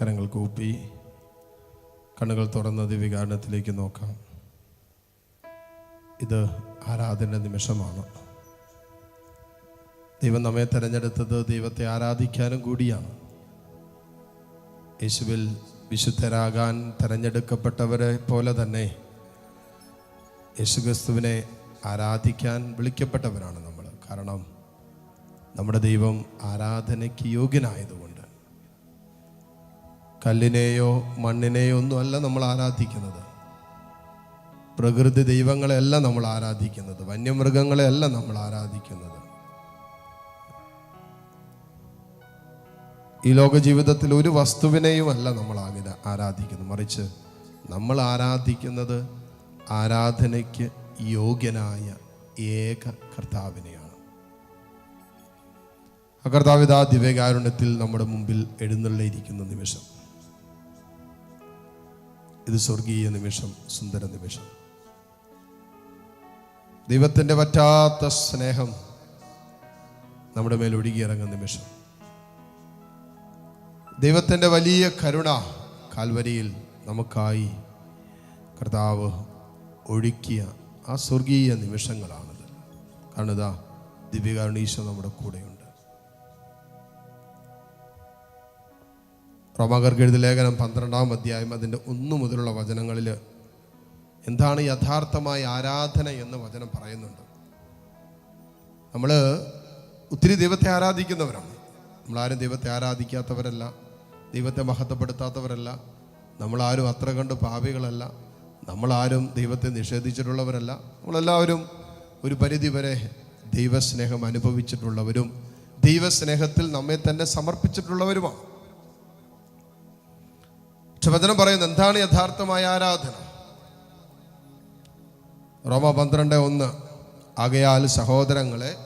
കരങ്ങൾ കൂപ്പി കണ്ണുകൾ തുറന്ന് ദിവ്യകാരണത്തിലേക്ക് നോക്കാം. ഇത് ആരാധന നിമിഷമാണ്. ദൈവം നമ്മെ തിരഞ്ഞെടുത്തത് ദൈവത്തെ ആരാധിക്കാനും കൂടിയാണ്. യേശുവിൽ വിശുദ്ധരാകാൻ തിരഞ്ഞെടുക്കപ്പെട്ടവരെ പോലെ തന്നെ യേശുക്രിസ്തുവിനെ ആരാധിക്കാൻ വിളിക്കപ്പെട്ടവരാണ് നമ്മൾ. കാരണം നമ്മുടെ ദൈവം ആരാധനയ്ക്ക് യോഗ്യനായതുകൊണ്ട് കല്ലിനെയോ മണ്ണിനെയോ ഒന്നുമല്ല നമ്മൾ ആരാധിക്കുന്നത്. പ്രകൃതി ദൈവങ്ങളെയല്ല നമ്മൾ ആരാധിക്കുന്നത്. വന്യമൃഗങ്ങളെയല്ല നമ്മൾ ആരാധിക്കുന്നത്. ഈ ലോക ജീവിതത്തിൽ ഒരു വസ്തുവിനെയും അല്ല നമ്മൾ ആരാധിക്കുന്നത്. മറിച്ച് നമ്മൾ ആരാധിക്കുന്നത് ആരാധനയ്ക്ക് യോഗ്യനായ ഏക കർത്താവിനെയാണ്. ആ കർത്താവിത ദിവ്യകാരുണ്യത്തിൽ നമ്മുടെ മുമ്പിൽ എഴുന്നള്ളിയിരിക്കുന്ന നിമിഷം ഇത് സ്വർഗീയ നിമിഷം സുന്ദര നിമിഷം. ദൈവത്തിന്റെ പറ്റാത്ത സ്നേഹം നമ്മുടെ മേൽ ഒഴുകിയിറങ്ങുന്ന നിമിഷം. ദൈവത്തിന്റെ വലിയ കരുണ കാൽവരിയിൽ നമുക്കായി കർത്താവ് ഒഴുക്കിയ ആ സ്വർഗീയ നിമിഷങ്ങളാണത്. കാരണം ഇതാ ദിവ്യകാരുണീശോ നമ്മുടെ കൂടെയുണ്ട്. റോമാകർക്ക് എഴുതി ലേഖനം പന്ത്രണ്ടാം അധ്യായം അതിന്റെ ഒന്നു മുതലുള്ള വചനങ്ങളിൽ എന്താണ് യഥാർത്ഥമായ ആരാധന എന്ന് വചനം പറയുന്നുണ്ട്. നമ്മൾ ഒത്തിരി ദൈവത്തെ ആരാധിക്കുന്നവരാണ്. നമ്മളാരും ദൈവത്തെ ആരാധിക്കാത്തവരല്ല. ദൈവത്തെ മഹത്വപ്പെടുത്താത്തവരല്ല. നമ്മളാരും അത്ര കണ്ട് പാപികളല്ല. നമ്മളാരും ദൈവത്തെ നിഷേധിച്ചിട്ടുള്ളവരല്ല. നമ്മളെല്ലാവരും ഒരു പരിധി വരെ ദൈവസ്നേഹം അനുഭവിച്ചിട്ടുള്ളവരും ദൈവസ്നേഹത്തിൽ നമ്മെ തന്നെ സമർപ്പിച്ചിട്ടുള്ളവരുമാണ്. പക്ഷെ വചനം പറയുന്നത് എന്താണ് യഥാർത്ഥമായ ആരാധന? റോമ പന്ത്രണ്ട് ഒന്ന്. ആകയാൽ സഹോദരങ്ങളെ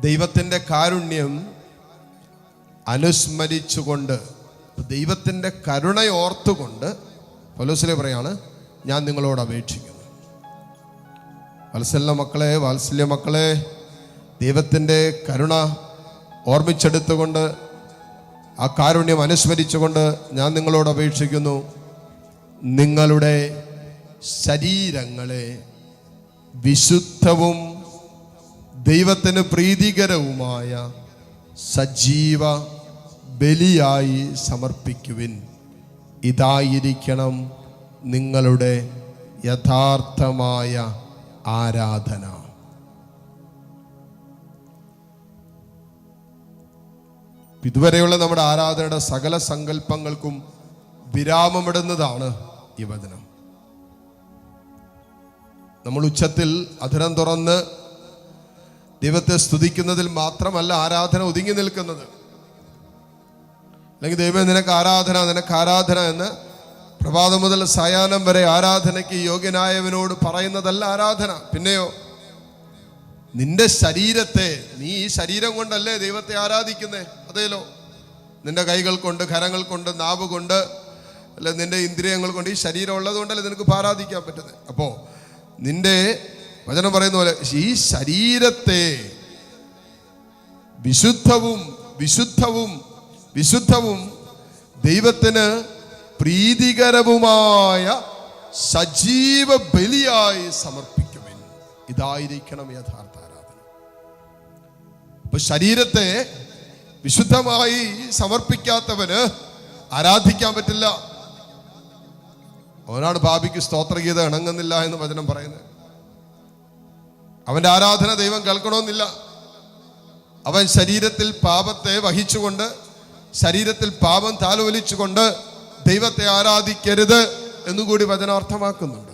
ദൈവത്തിന്റെ കാരുണ്യം അനുസ്മരിച്ചുകൊണ്ട് ദൈവത്തിന്റെ കരുണയോർത്തുകൊണ്ട് പൊലൂസിലെ പറയാണ് ഞാൻ നിങ്ങളോട് അപേക്ഷിക്കുന്നു. വാത്സല്യ മക്കളെ വാത്സല്യ മക്കളെ ദൈവത്തിന്റെ കരുണ ഓർമ്മിച്ചെടുത്തുകൊണ്ട് ആ കാരുണ്യം അനുസ്മരിച്ചുകൊണ്ട് ഞാൻ നിങ്ങളോട് അപേക്ഷിക്കുന്നു. നിങ്ങളുടെ ശരീരങ്ങളെ വിശുദ്ധവും ദൈവത്തിന് പ്രീതികരവുമായ സജീവ ബലിയായി സമർപ്പിക്കുവിൻ. ഇതായിരിക്കണം നിങ്ങളുടെ യഥാർത്ഥമായ ആരാധന. ഇതുവരെയുള്ള നമ്മുടെ ആരാധനയുടെ സകല സങ്കല്പങ്ങൾക്കും വിരാമമിടുന്നതാണ് ഈ വചനം. നമ്മൾ ഉച്ചത്തിൽ അധരം തുറന്ന് ദൈവത്തെ സ്തുതിക്കുന്നതിൽ മാത്രമല്ല ആരാധന ഒതുങ്ങി നിൽക്കുന്നത്. അല്ലെങ്കിൽ ദൈവം നിനക്ക് ആരാധന നിനക്ക് ആരാധന എന്ന് പ്രഭാതം മുതൽ സായാഹ്നം വരെ ആരാധനയ്ക്ക് യോഗ്യനായവനോട് പറയുന്നതല്ല ആരാധന. പിന്നെയോ നിന്റെ ശരീരത്തെ നീ ഈ ശരീരം കൊണ്ടല്ലേ ദൈവത്തെ ആരാധിക്കുന്നേ? അതേലോ നിന്റെ കൈകൾ കൊണ്ട് കരങ്ങൾ കൊണ്ട് നാവ് കൊണ്ട് അല്ലെ നിന്റെ ഇന്ദ്രിയങ്ങൾ കൊണ്ട് ഈ ശരീരം ഉള്ളത് കൊണ്ടല്ലേ നിനക്ക് പാരാധിക്കാൻ പറ്റുന്നത്? അപ്പോ നിന്റെ വചനം പറയുന്ന പോലെ ഈ ശരീരത്തെ വിശുദ്ധവും വിശുദ്ധവും വിശുദ്ധവും ദൈവത്തിന് പ്രീതികരവുമായ സജീവ ബലിയായി സമർപ്പിക്കുമെൻ ഇതായിരിക്കണം യഥാർത്ഥ ആരാധന. അപ്പൊ ശരീരത്തെ വിശുദ്ധമായി സമർപ്പിക്കാത്തവന് ആരാധിക്കാൻ പറ്റില്ല. അവനാണ് ഭാവിക്ക് സ്തോത്രഗീത ഇണങ്ങുന്നില്ല എന്ന് വചനം പറയുന്നത്. അവന്റെ ആരാധന ദൈവം കേൾക്കണമെന്നില്ല. അവൻ ശരീരത്തിൽ പാപത്തെ വഹിച്ചുകൊണ്ട് ശരീരത്തിൽ പാപം താലോലിച്ചുകൊണ്ട് ദൈവത്തെ ആരാധിക്കരുത് എന്നുകൂടി വചനം അർത്ഥമാക്കുന്നുണ്ട്.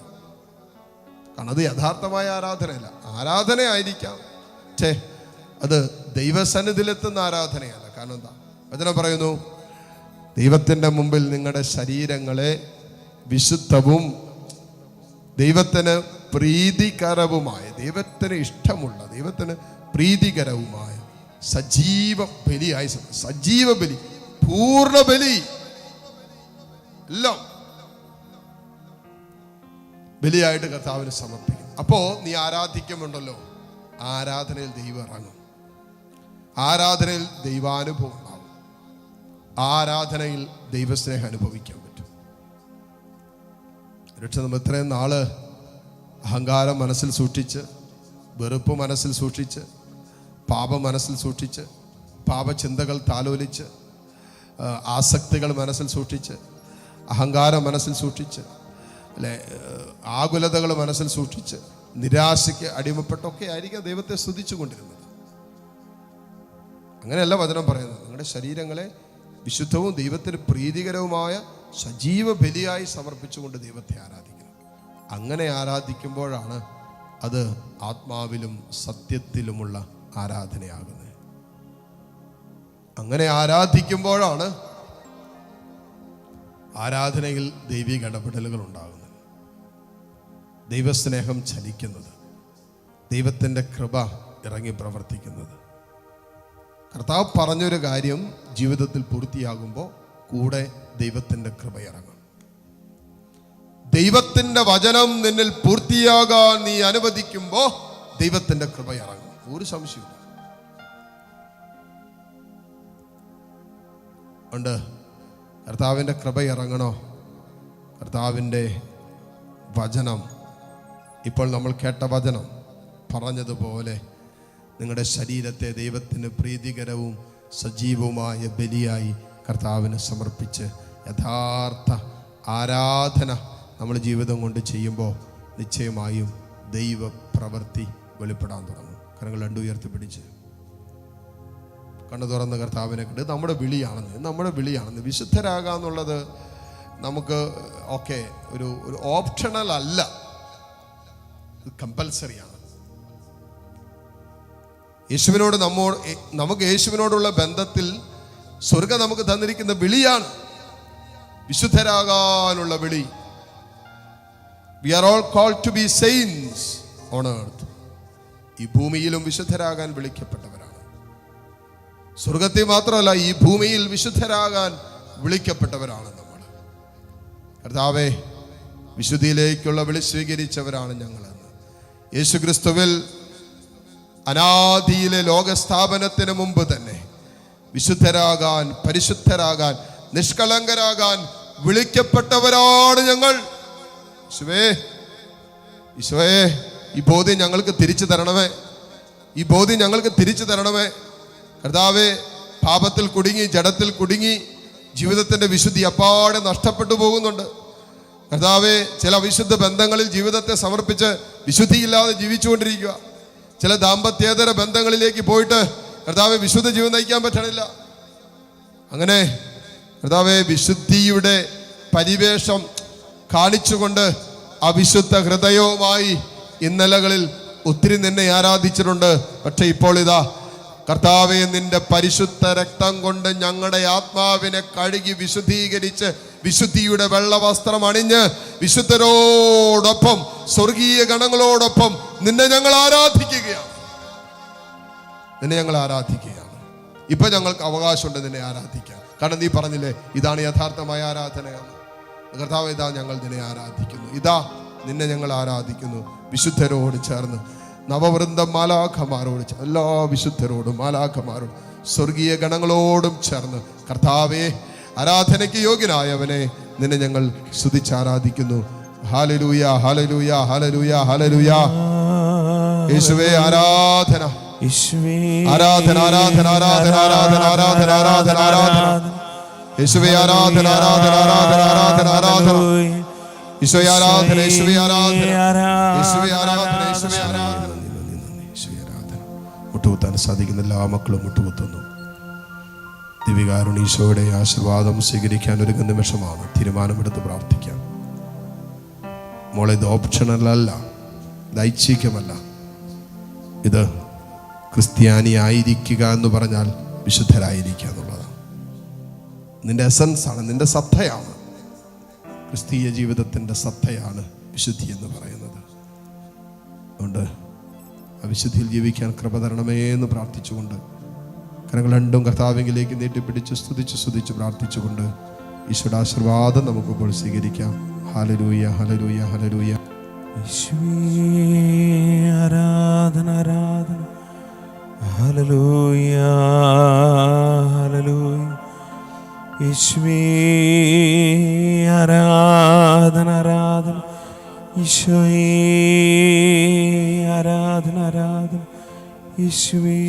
കാരണം അത് യഥാർത്ഥമായ ആരാധനയല്ല. ആരാധനയായിരിക്കാം. ഛേ അത് ദൈവസന്നിധിയിലെത്തുന്ന ആരാധനയല്ല. കാരണം എന്താ? വചന പറയുന്നു ദൈവത്തിന്റെ മുമ്പിൽ നിങ്ങളുടെ ശരീരങ്ങളെ വിശുദ്ധവും ദൈവത്തിന് പ്രീതികരവുമായ ദൈവത്തിന് ഇഷ്ടമുള്ള ദൈവത്തിന് പ്രീതികരവുമായ സജീവ ബലിയായി സജീവ ബലി പൂർണ ബലി എല്ലാം ബലിയായിട്ട് കർത്താവിന് സമർപ്പിക്കും അപ്പോ നീ ആരാധിക്കുമുണ്ടല്ലോ ആരാധനയിൽ ദൈവം ഇറങ്ങും. ആരാധനയിൽ ദൈവാനുഭവം ഉണ്ടാവും. ആരാധനയിൽ ദൈവസ്നേഹം അനുഭവിക്കാൻ പറ്റും. രക്ഷ നമ്മൾ ഇത്രയും നാൾ അഹങ്കാരം മനസ്സിൽ സൂക്ഷിച്ച് വെറുപ്പ് മനസ്സിൽ സൂക്ഷിച്ച് പാപം മനസ്സിൽ സൂക്ഷിച്ച് പാപചിന്തകൾ താലോലിച്ച് ആസക്തികൾ മനസ്സിൽ സൂക്ഷിച്ച് അഹങ്കാരം മനസ്സിൽ സൂക്ഷിച്ച് അല്ലെ ആകുലതകൾ മനസ്സിൽ സൂക്ഷിച്ച് നിരാശയ്ക്ക് അടിമപ്പെട്ടൊക്കെ ആയിരിക്കാം ദൈവത്തെ സ്തുതിച്ചു കൊണ്ടിരുന്നത് അങ്ങനെയല്ല വചനം പറയുന്നത്. നിങ്ങളുടെ ശരീരങ്ങളെ വിശുദ്ധവും ദൈവത്തിന് പ്രീതികരവുമായ സജീവ ബലിയായി സമർപ്പിച്ചുകൊണ്ട് ദൈവത്തെ ആരാധിക്കണം. അങ്ങനെ ആരാധിക്കുമ്പോഴാണ് അത് ആത്മാവിലും സത്യത്തിലുമുള്ള ആരാധനയാകുന്നത്. അങ്ങനെ ആരാധിക്കുമ്പോഴാണ് ആരാധനയിൽ ദൈവിക ഇടപെടലുകൾ ഉണ്ടാകുന്നത്. ദൈവസ്നേഹം ചലിക്കുന്നത്. ദൈവത്തിന്റെ കൃപ ഇറങ്ങി പ്രവർത്തിക്കുന്നത്. കർത്താവ് പറഞ്ഞൊരു കാര്യം ജീവിതത്തിൽ പൂർത്തിയാകുമ്പോൾ കൂടെ ദൈവത്തിന്റെ കൃപ ഇറങ്ങും ദൈവത്തിന്റെ വചനം നിന്നിൽ പൂർത്തിയാകാൻ നീ അനുവദിക്കുമ്പോൾ ദൈവത്തിന്റെ കൃപ ഇറങ്ങും ഒരു സംശയമില്ല ഉണ്ട്. കർത്താവിന്റെ കൃപ ഇറങ്ങണോ കർത്താവിന്റെ വചനം. ഇപ്പോൾ നമ്മൾ കേട്ട വചനം പറഞ്ഞതുപോലെ നിങ്ങളുടെ ശരീരത്തെ ദൈവത്തിന് പ്രീതികരവും സജീവവുമായ ബലിയായി കർത്താവിന് സമർപ്പിച്ച് യഥാർത്ഥ ആരാധന നമ്മൾ ജീവിതം കൊണ്ട് ചെയ്യുമ്പോൾ നിശ്ചയമായും ദൈവ പ്രവൃത്തി വെളിപ്പെടാൻ തുടങ്ങും. കരങ്ങൾ രണ്ടു ഉയർത്തി പിടിച്ച് കണ്ണു തുറന്ന കർത്താവിനെ കണ്ട് നമ്മുടെ വിളിയാണെന്ന് നമ്മുടെ വിളിയാണെന്ന് വിശുദ്ധരാകാന്നുള്ളത് നമുക്ക് ഓക്കെ ഒരു ഒരു ഓപ്ഷണൽ അല്ല. കമ്പൽസറിയാണ്. യേശുവിനോട് നമ്മൾ നമുക്ക് യേശുവിനോടുള്ള ബന്ധത്തിൽ സ്വർഗം നമുക്ക് തന്നിരിക്കുന്ന വിളിയാണ്. വിശുദ്ധരാകാനുള്ള വിളി. We are all call to be saints on earth ഈ ഭൂമിയിലും വിശുദ്ധരാകാൻ വിളിക്കപ്പെട്ടവരാണ്. സ്വർഗത്തിൽ മാത്രമല്ല ഈ ഭൂമിയിൽ വിശുദ്ധരാകാൻ വിളിക്കപ്പെട്ടവരാണ് നമ്മൾ. കർത്താവേ വിശുദ്ധിയിലേക്കുള്ള വിളി സ്വീകരിച്ചവരാണ് ഞങ്ങളെന്ന് യേശു ക്രിസ്തുവിൽ അനാദിയിലെ ലോകസ്ഥാപനത്തിന് മുമ്പ് തന്നെ വിശുദ്ധരാകാൻ പരിശുദ്ധരാകാൻ നിഷ്കളങ്കരാകാൻ വിളിക്കപ്പെട്ടവരാണ് ഞങ്ങൾ. യേശുവേ ഈശോയെ ഈ ബോധ്യം ഞങ്ങൾക്ക് തിരിച്ചു തരണമേ. ഈ ബോധ്യം ഞങ്ങൾക്ക് തിരിച്ചു തരണമേ. കർത്താവേ പാപത്തിൽ കുടുങ്ങി ജഡത്തിൽ കുടുങ്ങി ജീവിതത്തിന്റെ വിശുദ്ധി അപ്പാടെ നഷ്ടപ്പെട്ടു പോകുന്നുണ്ട്. കർത്താവേ ചില വിശുദ്ധ ബന്ധങ്ങളിൽ ജീവിതത്തെ സമർപ്പിച്ച് വിശുദ്ധിയില്ലാതെ ജീവിച്ചുകൊണ്ടിരിക്കുക. ചില ദാമ്പത്യേതര ബന്ധങ്ങളിലേക്ക് പോയിട്ട് കർത്താവ് വിശുദ്ധ ജീവൻ നയിക്കാൻ പറ്റണില്ല. അങ്ങനെ കർത്താവെ വിശുദ്ധിയുടെ പരിവേഷം കാണിച്ചുകൊണ്ട് അവിശുദ്ധ ഹൃദയവുമായി ഇന്നലകളിൽ ഒത്തിരി നിന്നെ ആരാധിച്ചിട്ടുണ്ട്. പക്ഷെ ഇപ്പോൾ ഇതാ കർത്താവെ നിന്റെ പരിശുദ്ധ രക്തം കൊണ്ട് ഞങ്ങളുടെ ആത്മാവിനെ കഴുകി വിശുദ്ധീകരിച്ച് വിശുദ്ധിയുടെ വെള്ളവസ്ത്രം അണിഞ്ഞ് വിശുദ്ധരോടൊപ്പം സ്വർഗീയ ഗണങ്ങളോടൊപ്പം നിന്നെ ഞങ്ങൾ ആരാധിക്കുകയാണ്. നിന്നെ ഞങ്ങൾ ആരാധിക്കുകയാണ്. ഇപ്പൊ ഞങ്ങൾക്ക് അവകാശമുണ്ട് നിന്നെ ആരാധിക്കാൻ. കാരണം നീ പറഞ്ഞില്ലേ ഇതാണ് യഥാർത്ഥമായ ആരാധനയാണ്. കർത്താവ് ഇതാ ഞങ്ങൾ നിന്നെ ആരാധിക്കുന്നു. ഇതാ നിന്നെ ഞങ്ങൾ ആരാധിക്കുന്നു. വിശുദ്ധരോട് ചേർന്ന് നവവൃന്ദം മാലാഖമാരോട് എല്ലാ വിശുദ്ധരോടും മാലാഖമാരോടും സ്വർഗീയ ഗണങ്ങളോടും ചേർന്ന് കർത്താവെ ആരാധനയ്ക്ക് യോഗ്യനായവനെ നിന്നെ ഞങ്ങൾ സ്തുതിച്ച് ആരാധിക്കുന്നു. ഹാലലൂയ ഹാലലൂയ ഹാലലൂയ ഹാലലൂയ. യേശുവേ ആരാധന. ആരാധന ആരാധന ആരാധന ആരാധന ആരാധന ആരാധന ആരാധന. യേശുവേ ആരാധന ആരാധന ആരാധന ആരാധന ആരാധന. ഈശോയെ ആരാധന യേശുവേ ആരാധന. യേശുവേ ആരാധന. യേശുവേ ആരാധന യേശുവേ ആരാധന. മുട്ടുകുത്താൻ സാധിക്കുന്ന എല്ലാ മക്കളും മുട്ടുകുത്തുന്നു. ദിവികാരുണീശോയുടെ ആശീർവാദം സ്വീകരിക്കാൻ ഒരുങ്ങുന്ന നിമിഷമാണ് തീരുമാനമെടുത്ത് പ്രാർത്ഥിക്കാം. മോളെ ഇത് ഓപ്ഷണൽ അല്ല ഇത് ഐച്ഛികമല്ല ഇത് ക്രിസ്ത്യാനി ആയിരിക്കുക എന്ന് പറഞ്ഞാൽ വിശുദ്ധരായിരിക്കുക എന്നുള്ളതാണ്. നിന്റെ എസൻസ് ആണ് നിന്റെ സത്തയാണ്. ക്രിസ്തീയ ജീവിതത്തിന്റെ സത്തയാണ് വിശുദ്ധി എന്ന് പറയുന്നത്. അതുകൊണ്ട് ആ വിശുദ്ധിയിൽ ജീവിക്കാൻ കൃപ തരണമേ എന്ന് പ്രാർത്ഥിച്ചുകൊണ്ട് കരങ്ങൾ രണ്ടും കർത്താവിംഗിലേക്ക് നീട്ടിപ്പിടിച്ച് സ്തുതിച്ച് സ്തുതിച്ച് പ്രാർത്ഥിച്ചുകൊണ്ട് ഈശ്വരാശീർവാദം നമുക്കിപ്പോൾ സ്വീകരിക്കാം. ഹലരൂയ ഹലരൂയ ഹലരൂയ ആരാധന ആരാധന. ഹല്ലേലൂയ ഹല്ലേലൂയ. യേശുവേ ആരാധന ആരാധന. ഈശോയേ ആരാധന ആരാധന. യേശുവേ